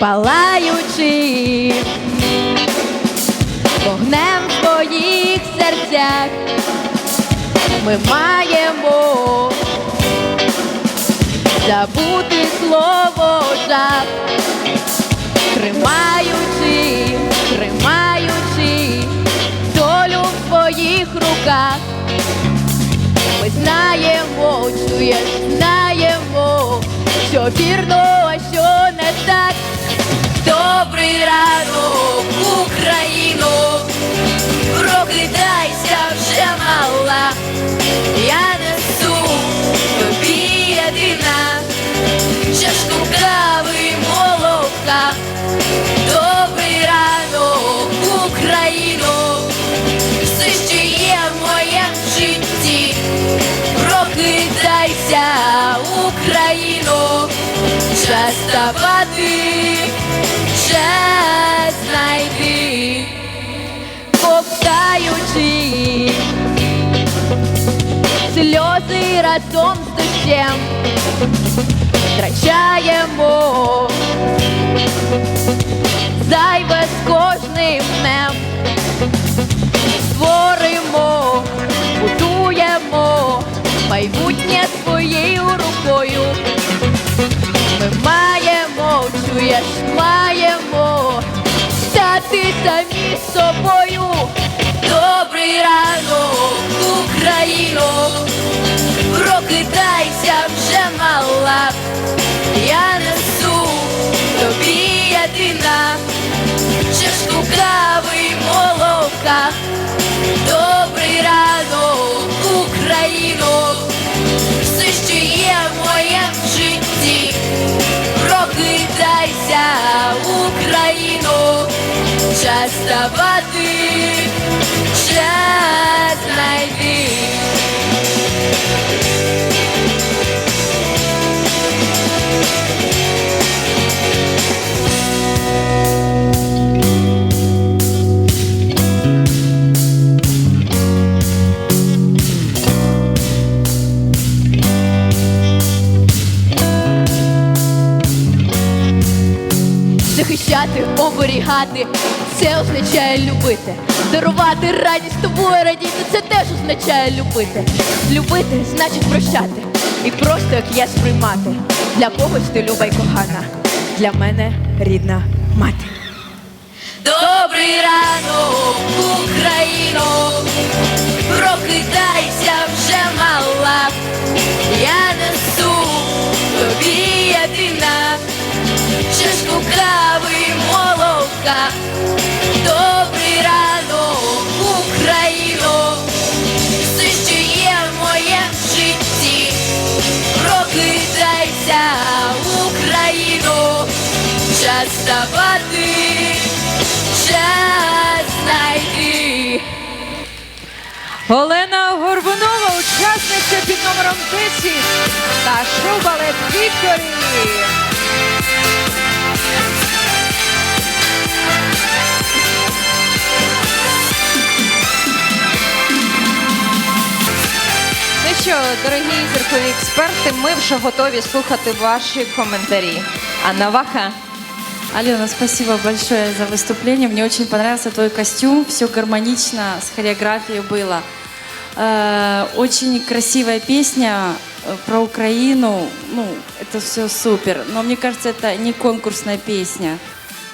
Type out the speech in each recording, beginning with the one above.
палаючи вогнем в своїх серцях. Ми маємо забути слово жах, тримаючи, тримаючи долю в своїх руках. Ми знаємо, чуєш, знаємо, що вірно, Добрий ранок, Україно, прокидайся вже мала, я несу тобі єдина, чашку кави молока. Добрий ранок, Україно, все, що є моєму житті. Прокидайся, Україно, час ставати, час знайти, ковтаючи сльози разом з дощем, втрачаємо зайве з кожним днем створимо, будуємо майбутнє своєю рукою. Ми чуєш, маємо стати самі собою. Добрий ранок, Україно, прокидайся вже мала. Я несу тобі єдина чашку кави молока. Час час знайти. Захищати, оберігати, це означає любити. Дарувати радість тобою радіти, це теж означає любити. Любити значить прощати. І просто як я сприймати. Для когось ти люба й кохана, для мене рідна мати. Добрий ранок, Україно, час ставати, час. Олена Горбунова, учасниця під номером 10 та шоу-балет Вікторі. Ну що, дорогі зіркові експерти, ми вже готові слухати ваші коментарі. Анна Ваха. Алена, спасибо большое за выступление. Мне очень понравился твой костюм. Все гармонично, с хореографией было. Э, Очень красивая песня э, про Украину. Ну, это все супер. Но мне кажется, это не конкурсная песня.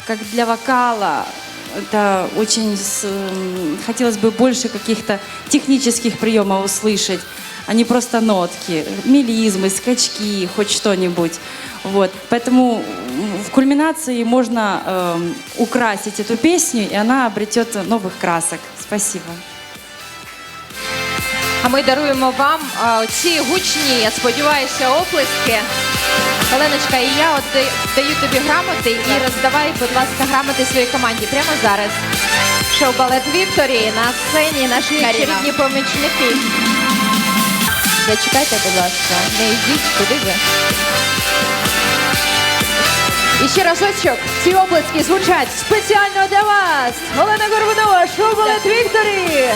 Как для вокала, это очень... Хотелось бы больше каких-то технических приемов услышать, а не просто нотки. Мелизмы, скачки, хоть что-нибудь. Вот. Поэтому в кульминации можно эм, украсить эту песню, и она обретет новых красок. Спасибо. А ми даруємо вам а, ці гучні, я сподіваюся, оплески. Оленочка, і я от да- даю тобі грамоти і роздавай, будь ласка, грамоти своїй команді прямо зараз. Шоу-балет Вікторії на сцені наші Каріна. рідні помічники. Зачекайте, будь ласка, не йдіть, куди ви? І ще разочок ці оплески звучать спеціально для вас. Олена Горбунова, шоу-балет Вікторії.